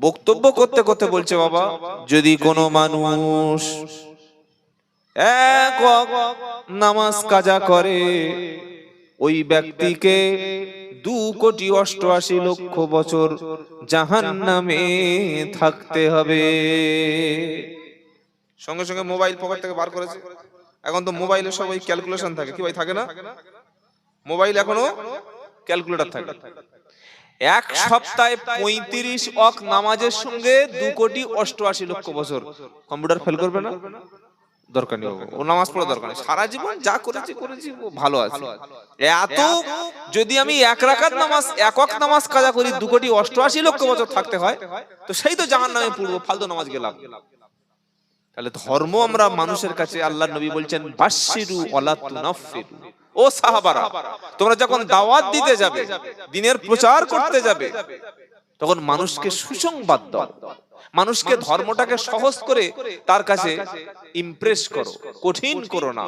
বক্তব্য করতে করতে বলছে, বাবা, যদি কোনো মানুষ এক নামাজ কাজা করে, ওই ব্যক্তিকে দু কোটি অষ্টআশি লক্ষ বছর জাহান নামে থাকতে হবে। সঙ্গে সঙ্গে মোবাইল পকেট থেকে বার করেছে। এখন তো মোবাইলে সব ওই ক্যালকুলেশন থাকে। কি ভাই, থাকে না? মোবাইল এখনও ক্যালকুলেটর থাকে। এক সপ্তাহে পঁয়ত্রিশ অক নামাজের সঙ্গে দু কোটি অষ্টআশি লক্ষ বছর। কম্পিউটার ফেল করবে না? দরকার নেই। ও নামাজ পড়া দরকার নেই। সারা জীবন যা করেছি করেছি ভালো আছে। এত যদি আমি এক রাকাত নামাজ একক নামাজ কাজা করি, দু কোটি অষ্টআশি লক্ষ বছর থাকতে হয়, তো সেই তো জাহান নামে পড়ব ফালতু নামাজ গেলাম। তাহলে ধর্ম আমরা মানুষের কাছে আল্লাহ নবী বলছেন ওয়ালা তুনাফিরু ও সাহাবারা, তোমরা যখন দাওয়াত দিতে যাবে, দিনের প্রচার করতে যাবে, তখন মানুষকে সুসংবাদ দাও। মানুষকে ধর্মটাকে সহজ করে তার কাছে ইমপ্রেস করো, কঠিন করো না।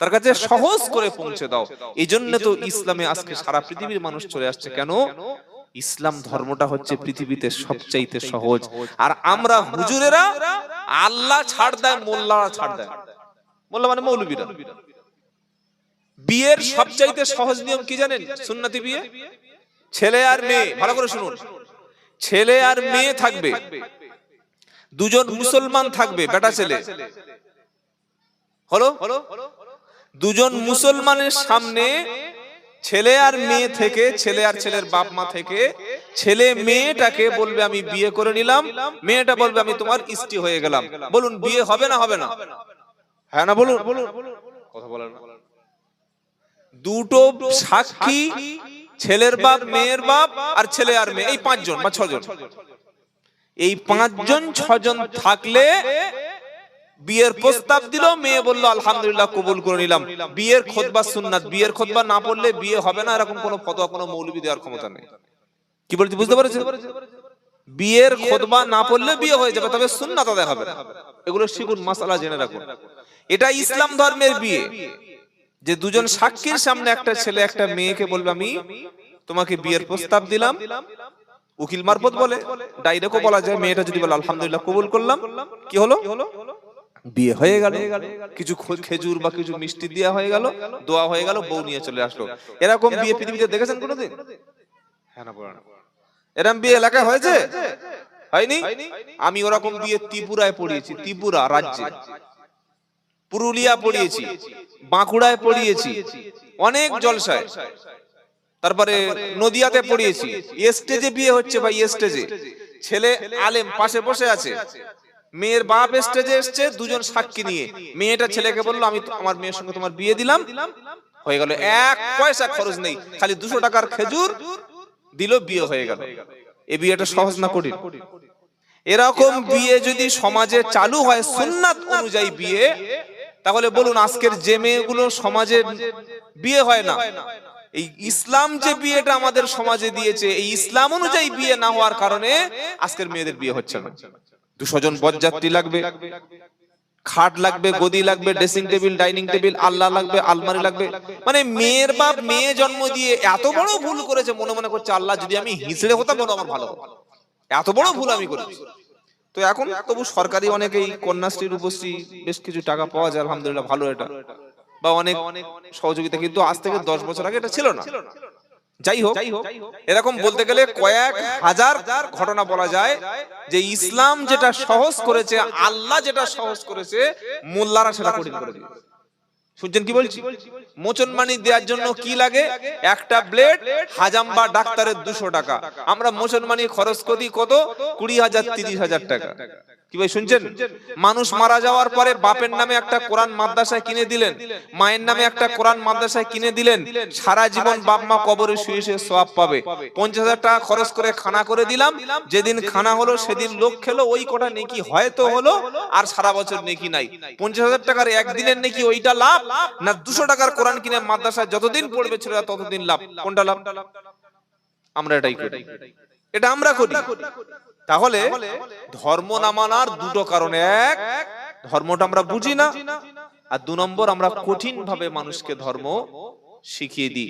তার কাছে সহজ করে পৌঁছে দাও। এই জন্য তো ইসলামে আজকে সারা পৃথিবীর মানুষ চলে আসছে। কেন? ইসলাম ধর্মটা হচ্ছে পৃথিবীতে সবচাইতে সহজ। আর আমরা হুজুরেরা আল্লাহ ছাড় দেয় মোল্লারা ছাড় দেয় মোল্লা মানে মৌলবীরা। বিয়ের সবচাইতে সহজ নিয়ম কি জানেন? সুন্নতি বিয়ে? ছেলে আর মেয়ে ভালো করে শুনুন। ছেলে আর মেয়ে থাকবে। দুজন মুসলমান থাকবে বেটা ছেলে। হলো? দুজন মুসলমানের সামনে ছেলে আর মেয়ে থেকে, ছেলে আর ছেলের বাপ মা থেকে, ছেলে মেয়েটাকে বলবে, আমি বিয়ে করে নিলাম। মেয়েটা বলবে, আমি তোমার স্ত্রী হয়ে গেলাম। বলুন, বিয়ে হবে না হবে না? হ্যাঁ না, বলুন। কথা বলেন দুটো সাক্ষী, ছেলের বাপ, মেয়ের বাপ আর ছেলে আর মেয়ে, এই পাঁচজন বা ছজন। এই পাঁচজন, ছজন থাকলে বিয়ের প্রস্তাব দিল মেয়ে বলল আলহামদুলিল্লাহ কবুল করে নিলাম। বিয়ের খোদবা সুন্নাত বিয়ের খোদবা না পড়লে বিয়ে হবে না এরকম কোনো ফতোয়া কোনো মৌলবি দেওয়ার ক্ষমতা নেই। কি বলছি বুঝতে পারছেন? বিয়ের খোদবা না পড়লে বিয়ে হয়ে যাবে তবে সুন্নাত আদায় হবে। এগুলো শিখুন মাসালা জেনে রাখুন এটা ইসলাম ধর্মের বিয়ে। যে দুজন সাক্ষীর সামনে একটা ছেলে একটা মেয়েকে বলবে আমি তোমাকে বিয়ের প্রস্তাব দিলাম। উকিল মারফত বলে ডাইরেক্টও বলা যায় মেয়েটা যদি বলে আলহামদুলিল্লাহ কবুল করলাম। কি হলো? বিয়ে হয়ে গেল কিছু খেজুর বা কিছু মিষ্টি দেওয়া হয়ে গেল দোয়া হয়ে গেল বউ নিয়ে চলে আসলো। এরকম বিয়ে পৃথিবীতে দেখেছেন কোনোদিন? হ্যাঁ না এরকম বিয়ে এলাকায় হয়েছে? হয়নি? আমি ওরকম বিয়ে ত্রিপুরায় পড়িয়েছি ত্রিপুরা রাজ্যে। পুরুলিয়া পড়িয়েছি বাঁকুড়ায় পড়িয়েছি অনেক জলসায়। তারপরে নদিয়াতে পড়িয়েছি স্টেজে বিয়ে হচ্ছে ভাই স্টেজে ছেলে আলেম পাশে বসে আছে। মেয়ের বাপ স্টেজে এসছে, দুজন সাক্ষী নিয়ে। মেয়েটা ছেলেকে বলল, আমি আমার মেয়ের সঙ্গে তোমার বিয়ে দিলাম। হয়ে গেল, এক পয়সা খরচ নেই, খালি দুশো টাকার খেজুর দিল, বিয়ে হয়ে গেল। এ বিয়েটা সহজ না কঠিন? এরকম বিয়ে যদি সমাজে চালু হয় সুন্নাত অনুযায়ী বিয়ে, তাহলে বলুন আজকের যে মেয়েগুলো সমাজে বিয়ে হয় না, এই ইসলাম যে বিয়েটা আমাদের সমাজে দিয়েছে, এই ইসলাম অনুযায়ী বিয়ে না হওয়ার কারণে আজকের মেয়েদের বিয়ে হচ্ছে না। দুশো জন বরযাত্রী লাগবে, খাট লাগবে, গদি লাগবে ড্রেসিং টেবিল ডাইনিং টেবিল আল্লাহ লাগবে, আলমারি লাগবে। মানে মেয়ের বাপ, মেয়ে জন্ম দিয়ে এত বড় ভুল করেছে, মনে মনে করছে, আল্লাহ, যদি আমি হিসড়ে হতাম বলো আমার ভালো এত বড় ভুল আমি করেছি। তো এখন তবু সরকারি অনেকেই কন্যাশ্রী রূপশ্রী বেশ কিছু টাকা পাওয়া যায়, আলহামদুলিল্লাহ, ভালো এটা। বা অনেক সহযোগিতা, কিন্তু আজ থেকে দশ বছর আগে এটা ছিল না। যাই হোক এরকম বলতে গেলে কয়েক হাজার ঘটনা বলা যায় যে ইসলাম যেটা সহজ করেছে আল্লাহ যেটা সহজ করেছে মোল্লারা সেটা কঠিন করে দিয়েছে শুনছেন কি বলছি? মোচন মানি দেওয়ার জন্য কি লাগে? একটা ব্লেড হাজাম বা ডাক্তারের দুশো টাকা। আমরা মোচন মানি খরচ করি কত? কুড়ি হাজার তিরিশ হাজার টাকা। কি ভাই শুনছেন? মানুষ মারা যাওয়ার পরে বাপের নামে একটা কোরআন মাদ্রাসায় কিনে দিলেন, মায়ের নামে একটা কোরআন মাদ্রাসায় কিনে দিলেন, সারা জীবন বাপ মা কবরে শুয়ে শুয়ে সওয়াব পাবে। পঞ্চাশ হাজার টাকা খরচ করে খানা করে দিলাম, যেদিন খানা হলো সেদিন লোক খেলো, ওই কটা নেকি হয়তো হলো, আর সারা বছর নেকি নাই। পঞ্চাশ হাজার টাকার একদিনের নেকি, ওইটা লাভ, না দুশো টাকার কোরআন কিনে মাদ্রাসায় যতদিন পড়বে ছেলেরা ততদিন লাভ। কোনটা লাভ? আমরা এটাই করি। এটা আমরা করি। তাহলে ধর্ম না মানার দুটো কারণে এক ধর্মটা আমরা বুঝি না আর দু নম্বর আমরা কঠিন ভাবে মানুষকে ধর্ম শিখিয়ে দিই।